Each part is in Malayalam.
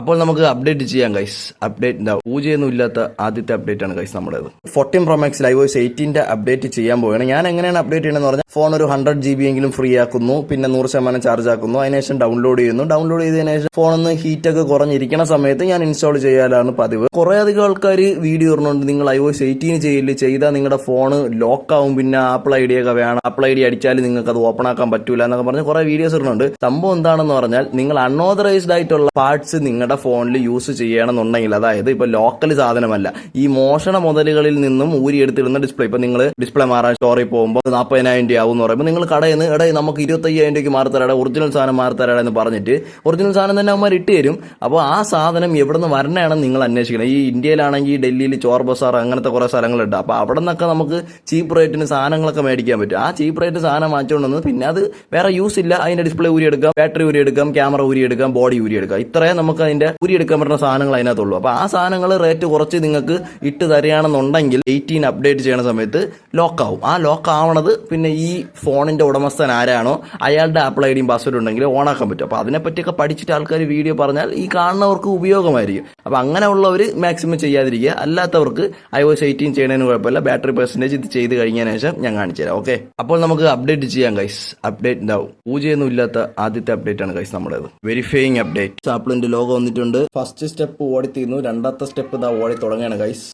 അപ്പോൾ നമുക്ക് അപ്ഡേറ്റ് ചെയ്യാം ഗൈസ് അപ്ഡേറ്റ് എന്താ പൂജയൊന്നും ഇല്ലാത്ത ആദ്യത്തെ അപ്ഡേറ്റ് ആണ് ഗൈസ് നമ്മുടേത്. ഫോർട്ടീൻ പ്രോ മാക്സ് ലൈവോയ്സ് എയ്റ്റീന്റെ അപ്ഡേറ്റ് ചെയ്യാൻ പോവുകയാണ്. ഞാൻ എങ്ങനെയാണ് അപ്ഡേറ്റ് ചെയ്യണമെന്ന് പറഞ്ഞാൽ ഫോൺ ഒരു ഹൺഡ്രഡ് ജി ബി എങ്കിലും ഫ്രീ ആക്കുന്നു പിന്നെ നൂറ് ശതമാനം ചാർജ് ആക്കുന്നു. അതിനുശേഷം ഡൗൺലോഡ് ചെയ്യുന്നു. ഡൗൺലോഡ് ചെയ്തതിനു ശേഷം ഫോൺ ഒന്ന് ഹീറ്റ് ഒക്കെ കുറഞ്ഞിരിക്കുന്ന സമയത്ത് ഞാൻ ഇൻസ്റ്റാൾ ചെയ്യാനാണ് പതിവ്. കുറേ അധികം ആൾക്കാർ വീഡിയോ ഇടുന്നുണ്ട്. നിങ്ങൾ ഐ വോയിസ് എയ്റ്റീൻ ചെയ്യില്ല ചെയ്താൽ നിങ്ങളുടെ ഫോൺ ലോക്ക് ആവും. പിന്നെ ആപ്പിൾ ഐ ഡി ഒക്കെ വേണം. ആപ്പിൾ ഐ ഡി അടിച്ചാൽ നിങ്ങൾക്ക് അത് ഓപ്പൺ ആക്കാൻ പറ്റൂല എന്നൊക്കെ പറഞ്ഞ് കുറെ വീഡിയോസ് ഇടുന്നുണ്ട്. സംഭവം എന്താണെന്ന് പറഞ്ഞാൽ നിങ്ങൾ അൺഓതറൈസ്ഡ് ആയിട്ടുള്ള പാർട്സ് നിങ്ങളുടെ ഫോണിൽ യൂസ് ചെയ്യണമെന്നുണ്ടെങ്കിൽ അതായത് ഇപ്പോൾ ലോക്കൽ സാധനമല്ല ഈ മോഷണ മുതലുകളിൽ നിന്നും ഊരിയെടുത്തിടുന്ന ഡിസ്പ്ലേ. ഇപ്പൊ നിങ്ങൾ ഡിസ്പ്ലേ മാറാൻ സ്റ്റോറിൽ പോകുമ്പോൾ നാൽപ്പതിനായിരം രൂപ ആവും എന്ന് പറയുമ്പോൾ നിങ്ങൾ കടയിൽ നിന്ന് എടേ നമുക്ക് ഇരുപത്തയ്യായിരം രൂപയ്ക്ക് മാറി തരാടാ ഒറിജിനൽ സാധനം മാറി തരാടാ എന്ന് പറഞ്ഞിട്ട് ഒറിജിനൽ സാധനം തന്നെ അവന്മാർ ഇട്ട് തരും. അപ്പോൾ ആ സാധനം എവിടെ നിന്ന് വരണയാണെന്ന് നിങ്ങൾ അന്വേഷിക്കണം ഈ ഇന്ത്യയിലാണെങ്കിൽ ഡൽഹിയിൽ ചോർ ബസാർ അങ്ങനത്തെ കുറേ സ്ഥലങ്ങളുണ്ട്. അപ്പോൾ അവിടെ നിന്നൊക്കെ നമുക്ക് ചീപ്പ് റേറ്റിന് സാധനങ്ങളൊക്കെ മേടിക്കാൻ പറ്റും. ആ ചീപ്പ് റേറ്റ് സാധനം വാങ്ങിച്ചുകൊണ്ട് വന്ന് പിന്നെ അത് വേറെ യൂസ് ഇല്ല. അതിന്റെ ഡിസ്പ്ലേ ഊരിയെടുക്കാം ബാറ്ററി ഊരിയെടുക്കാം ക്യാമറ ഊരിയെടുക്കാം ബോഡി ഊരിയെടുക്കാം. ഇത്രയും നമുക്ക് അതിന്റെ ഊരിയെടുക്കാൻ പറ്റുന്ന സാധനങ്ങൾ അതിനകത്തുള്ളൂ. അപ്പോൾ ആ സാധനങ്ങൾ റേറ്റ് കുറച്ച് നിങ്ങൾക്ക് ഇട്ട് തരികയാണെന്നുണ്ടെങ്കിൽ എയ്റ്റീൻ അപ്ഡേറ്റ് ചെയ്യുന്ന സമയത്ത് ലോക്ക് ആവും ആ ലോക്ക് ആവണത് പിന്നെ ഈ ഫോണിന്റെ ഉടമസ്ഥൻ ആരാണോ അയാളുടെ ആപ്പിൾ ഐ ഡിയും പാസ്വേഡ് ഉണ്ടെങ്കിൽ ഓൺ ആക്കാൻ പറ്റും. അപ്പോൾ അതിനെപ്പറ്റിയൊക്കെ പഠിച്ചിട്ട് ആൾക്കാർ വീഡിയോ പറഞ്ഞാൽ ഈ കാണുന്നവർക്ക് ഉപയോഗമായിരിക്കും. അപ്പോൾ അങ്ങനെയുള്ളവർ മാക്സിമം ചെയ്യാതിരിക്കുക. അല്ലാത്തവർക്ക് ഐ ഒസ് എയ്റ്റീൻ ചെയ്യുന്നതിന് കുഴപ്പമില്ല. ബാറ്ററി പെർസെന്റേജ് ഇത് ചെയ്ത് കഴിഞ്ഞതിന് ശേഷം ഞാൻ കാണിച്ചു തരാം. ഓക്കെ അപ്പോൾ നമുക്ക് അപ്ഡേറ്റ് ചെയ്യാം ഗൈസ് അപ്ഡേറ്റ് ഉണ്ടാവും. പൂജയൊന്നും ഇല്ലാത്ത ആദ്യത്തെ അപ്ഡേറ്റ് ആണ് ഗൈസ് നമ്മുടേത്. വെരിഫൈയിങ് അപ്ഡേറ്റ് ആപ്പിളിന്റെ ലോഗോ വന്നിട്ടുണ്ട്. ഫസ്റ്റ് സ്റ്റെപ്പ് ഓടിത്തീരുന്നു രണ്ടാമത്തെ സ്റ്റെപ്പ് ഇതാ ഓടി തുടങ്ങുകയാണ് ഗൈസ്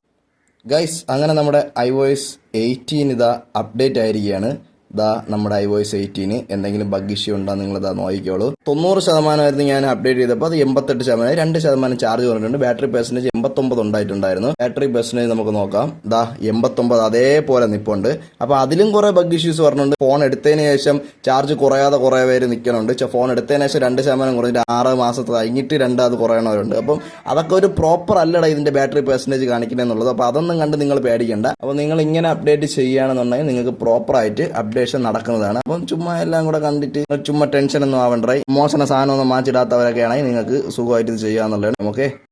ഗൈസ് അങ്ങനെ നമ്മുടെ ഐ വോയിസ് എയ്റ്റീൻ ഇതാ അപ്ഡേറ്റ് ആയിരിക്കുകയാണ്. ഇതാ നമ്മുടെ ഐ വോയിസ് എയ്റ്റീന് എന്തെങ്കിലും ബഗ് ഇഷ്യൂ ഉണ്ടോ നിങ്ങൾ ഇതാ നോക്കിക്കോളൂ. തൊണ്ണൂറ് ശതമാനമായിരുന്നു ഞാൻ അപ്ഡേറ്റ് ചെയ്തപ്പോൾ അത് എൺപത്തെട്ട് ശതമാനം രണ്ട് ശതമാനം ചാർജ് പറഞ്ഞിട്ടുണ്ട് ബാറ്ററി പെർസെന്റേജ് എൺപത്തൊമ്പത് ഉണ്ടായിട്ടുണ്ടായിരുന്നു. ബാറ്ററി പെർസെന്റേജ് നമുക്ക് നോക്കാം. ദാ എൺപത്തൊമ്പത് അതേപോലെ നിപ്പുണ്ട്. അപ്പോൾ അതിലും കുറേ ബഗ് ഇഷ്യൂസ് പറഞ്ഞുണ്ട് ഫോൺ എടുത്തതിന് ശേഷം ചാർജ് കുറയാതെ കുറേ പേര് നിൽക്കണുണ്ട് ഫോൺ എടുത്തതിന് ശേഷം രണ്ട് ശതമാനം കുറഞ്ഞിട്ട് ആറ് മാസത്തെ കഴിഞ്ഞിട്ട് രണ്ട് അത് കുറയണവരുണ്ട്. അപ്പം അതൊക്കെ ഒരു പ്രോപ്പർ അല്ലട ഇതിന്റെ ബാറ്ററി പെർസെന്റേജ് കാണിക്കണമെന്നുള്ളത് അപ്പോൾ അതൊന്നും കണ്ട് നിങ്ങൾ പേടിക്കണ്ട. അപ്പോൾ നിങ്ങൾ ഇങ്ങനെ അപ്ഡേറ്റ് ചെയ്യുകയാണെന്നുണ്ടെങ്കിൽ നിങ്ങൾക്ക് പ്രോപ്പർ ആയിട്ട് അപ്ഡേഷൻ നടക്കുന്നതാണ്. അപ്പം ചുമ്മാ എല്ലാം കൂടെ കണ്ടിട്ട് ചുമ്മാ ടെൻഷൻ ഒന്നും ആവണ്ടായി മോശന സാധനം ഒന്നും മാച്ചിടാത്തവരൊക്കെ ആണെങ്കിൽ നിങ്ങൾക്ക് സുഖമായിട്ട് ഇത് ചെയ്യാന്നുള്ളതാണ് ഓക്കെ